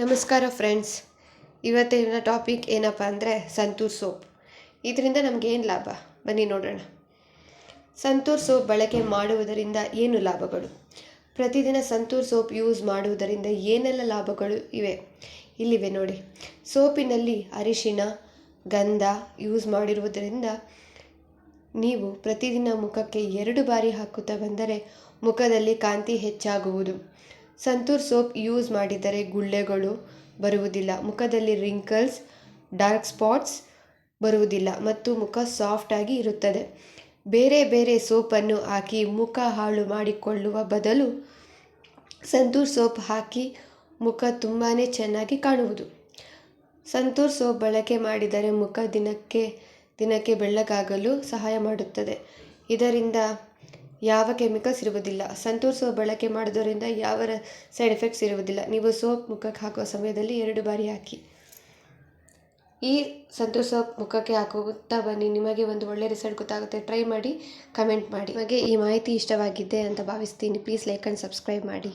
ನಮಸ್ಕಾರ ಫ್ರೆಂಡ್ಸ್. ಇವತ್ತಿನ ಟಾಪಿಕ್ ಏನಪ್ಪ ಅಂದರೆ ಸಂತೂರ್ ಸೋಪ್. ಇದರಿಂದ ನಮಗೇನು ಲಾಭ? ಬನ್ನಿ ನೋಡೋಣ. ಸಂತೂರ್ ಸೋಪ್ ಬಳಕೆ ಮಾಡುವುದರಿಂದ ಏನು ಲಾಭಗಳು? ಪ್ರತಿದಿನ ಸಂತೂರ್ ಸೋಪ್ ಯೂಸ್ ಮಾಡುವುದರಿಂದ ಏನೆಲ್ಲ ಲಾಭಗಳು ಇವೆ? ಇಲ್ಲಿವೆ ನೋಡಿ. ಸೋಪಿನಲ್ಲಿ ಅರಿಶಿನ, ಗಂಧ ಯೂಸ್ ಮಾಡಿರುವುದರಿಂದ ನೀವು ಪ್ರತಿದಿನ ಮುಖಕ್ಕೆ ಎರಡು ಬಾರಿ ಹಾಕುತ್ತಾ ಬಂದರೆ ಮುಖದಲ್ಲಿ ಕಾಂತಿ ಹೆಚ್ಚಾಗುವುದು. ಸಂತೂರ್ ಸೋಪ್ ಯೂಸ್ ಮಾಡಿದರೆ ಗುಳ್ಳೆಗಳು ಬರುವುದಿಲ್ಲ. ಮುಖದಲ್ಲಿ ರಿಂಕಲ್ಸ್ ಡಾರ್ಕ್ ಸ್ಪಾಟ್ಸ್ ಬರುವುದಿಲ್ಲ ಮತ್ತು ಮುಖ ಸಾಫ್ಟಾಗಿ ಇರುತ್ತದೆ. ಬೇರೆ ಬೇರೆ ಸೋಪನ್ನು ಹಾಕಿ ಮುಖ ಹಾಳು ಮಾಡಿಕೊಳ್ಳುವ ಬದಲು ಸಂತೂರ್ ಸೋಪ್ ಹಾಕಿ ಮುಖ ತುಂಬಾ ಚೆನ್ನಾಗಿ ಕಾಣುವುದು. ಸಂತೂರ್ ಸೋಪ್ ಬಳಕೆ ಮಾಡಿದರೆ ಮುಖ ದಿನಕ್ಕೆ ದಿನಕ್ಕೆ ಬೆಳ್ಳಗಾಗಲು ಸಹಾಯ ಮಾಡುತ್ತದೆ. ಇದರಿಂದ ಯಾವ ಕೆಮಿಕಲ್ಸ್ ಇರುವುದಿಲ್ಲ. ಸಂತೂರ್ ಸೋಪ್ ಬಳಕೆ ಮಾಡೋದರಿಂದ ಯಾವ ಸೈಡ್ ಎಫೆಕ್ಟ್ಸ್ ಇರುವುದಿಲ್ಲ. ನೀವು ಸೋಪ್ ಮುಖಕ್ಕೆ ಹಾಕುವ ಸಮಯದಲ್ಲಿ ಎರಡು ಬಾರಿ ಹಾಕಿ. ಈ ಸಂತೂರ್ ಸೋಪ್, ಮುಖಕ್ಕೆ ಹಾಕುತ್ತಾ ಬನ್ನಿ. ನಿಮಗೆ ಒಂದು ಒಳ್ಳೆ ರಿಸಲ್ಟ್ ಗೊತ್ತಾಗುತ್ತೆ. ಟ್ರೈ ಮಾಡಿ, ಕಮೆಂಟ್ ಮಾಡಿ. ನಿಮಗೆ ಈ ಮಾಹಿತಿ ಇಷ್ಟವಾಗಿದ್ದೆ ಅಂತ ಭಾವಿಸ್ತೀನಿ. ಪ್ಲೀಸ್ ಲೈಕ್ ಆ್ಯಂಡ್ ಸಬ್ಸ್ಕ್ರೈಬ್ ಮಾಡಿ.